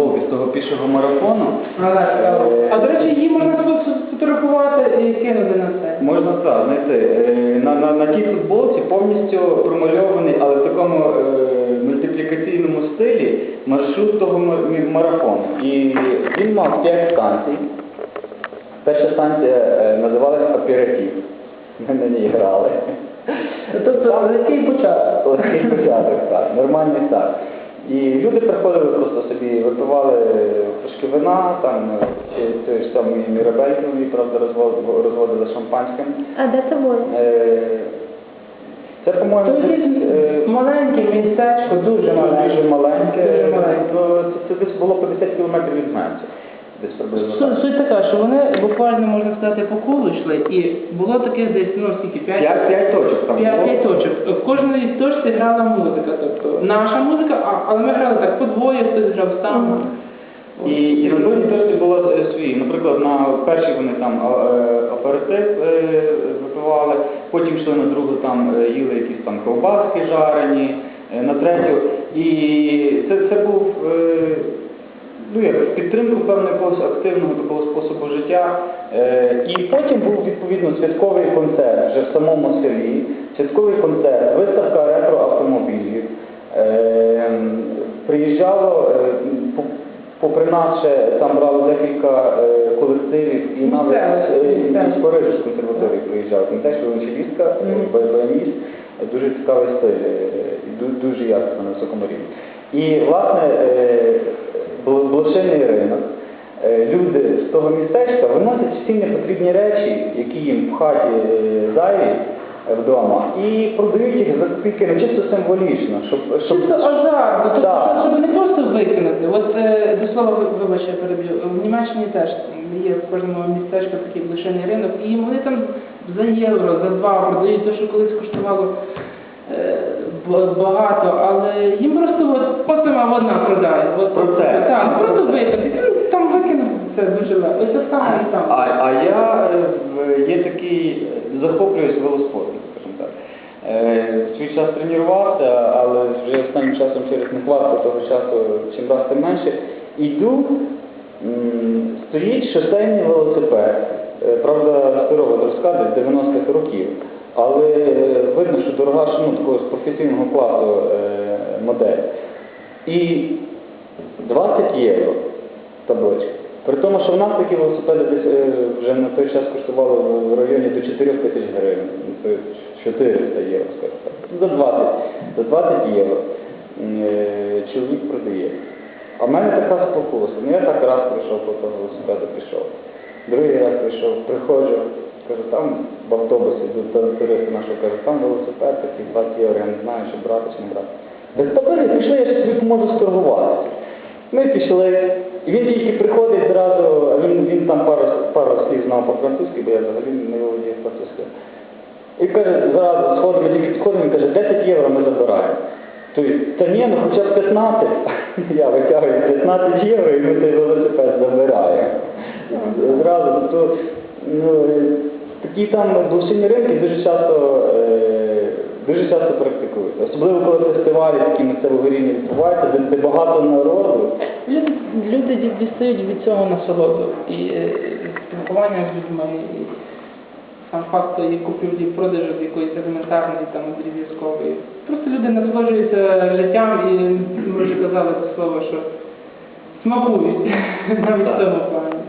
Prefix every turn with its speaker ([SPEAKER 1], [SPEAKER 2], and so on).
[SPEAKER 1] з того пішого марафону. Е,
[SPEAKER 2] А до речі, її можна фо- фотографувати і кинути на це.
[SPEAKER 1] Можна так, знайти. Е, На, на, на тій футболці повністю промальований, але в такому е, мультиплікаційному стилі маршрут того марафону. І він мав 5 станцій. Перша станція е, називалася Оператив. Ми на ній грали.
[SPEAKER 2] Тобто, легкий початок.
[SPEAKER 1] Легкий початок, так, нормальний старт. І люди приходили просто собі, випивали трошки вина, там е, чи той ж самий Мірабельки, правда, розводили, розводили шампанським.
[SPEAKER 3] А де це було?
[SPEAKER 1] Е, Це, по-моєму, десь, е,
[SPEAKER 2] маленьке містечко, дуже маленьке.
[SPEAKER 1] дуже маленьке.
[SPEAKER 2] Дуже маленьке.
[SPEAKER 1] Це, це десь було 50 кілометрів від Менця. Десь приблизно.
[SPEAKER 2] Суть, суть така, що вони буквально, можна сказати, по колу йшли, і було таке десь, ну скільки, п'ять?
[SPEAKER 1] П'ять, п'ять точок там
[SPEAKER 2] П'ять, п'ять точок. В кожній точці грала музика, тобто наша музика, а, але ми грали так подвоє, хтось грав сам.
[SPEAKER 1] І, і на другій точці було е, свій. Наприклад, на першій вони там е, оператив е, випивали, потім йшли на другу, там їли якісь там ковбаски жарені, на третю. І це, це був е, ну, як підтримку певного якогось активного такого способу життя. Е, і потім був відповідно святковий концерт вже в самому селі, святковий концерт, виставка ретро-автомобілів. Е, приїжджало, е, попри нас ще там брало декілька е, колективів і навіть е, з Парижу з консерваторії приїжджав. Там теж
[SPEAKER 2] Мгм.
[SPEAKER 1] баяніст, дуже цікавий стиль, е, дуже якісно на високому рівні. І власне е, блошиний ринок. Е, Люди з того містечка виносять всі непотрібні речі, які їм в хаті е, зайві е, вдома, і продають їх за копійки, ну чисто символічно, щоб, щоб
[SPEAKER 2] Чисто азарт, тобто, щоб не просто викинути. От до слова, ви- вибач, я переб'ю. В Німеччині теж є в кожному містечку такий блошиний ринок, і вони там за євро, за два продають те, що колись коштувало багато, але їм просто от посима одна продає. От,
[SPEAKER 1] Про це.
[SPEAKER 2] Так, просто
[SPEAKER 1] це.
[SPEAKER 2] викинути. Ну, Там викинути це дуже легко. Ось це саме і там.
[SPEAKER 1] А, а я е, в- є такий, е, захоплююсь велоспортом, скажімо так. Е, в свій час тренувався, але вже останнім часом через нехватку того часу чим раз тим менше. Іду, м, стоїть шосейний велосипед, е, правда, старого зразка, десь 90-х років, але видно, що дорога, ну, такого професійного класу е, модель. І 20 євро табличка. При тому, що в нас такі велосипеди десь е, вже на той час коштували в районі до 4 тисяч гривень. Ну, Це 400 євро, скажімо так. За 20, за 20 євро е, чоловік продає. А в мене така спокуса. Ну я так раз прийшов по того велосипеду, пішов. Другий раз прийшов, приходжу, кажу, там в автобусі, до туриста нашого кажу, там велосипед такий 20 євро, я не знаю, що брати чи не брати. Без папери пішли, я ще тобі поможу сторгуватися. Ми пішли, і він тільки приходить зразу, він, він там пару, пару слів знав по-французьки, бо я взагалі не володію французькою. І каже, зразу сходимо, тільки підходимо, і каже, 10 євро ми забираємо. Тобто, та ні, ну хоча б 15. Я витягую 15 євро і ми цей велосипед забираємо. Зразу, тобто, ну, такі там блошині ринки дуже часто, е, дуже часто практикують. Особливо коли фестивалі такі місцевого рівня відбуваються, де, де багато народу.
[SPEAKER 2] Люди, люди дістають від цього насолоду і е, спілкування з людьми, і сам факт тої купівлі продажу з якоїсь елементарної там дріб'язкової. Просто люди насолоджуються життям і ми вже казали це слово, що смакують навіть в цьому плані.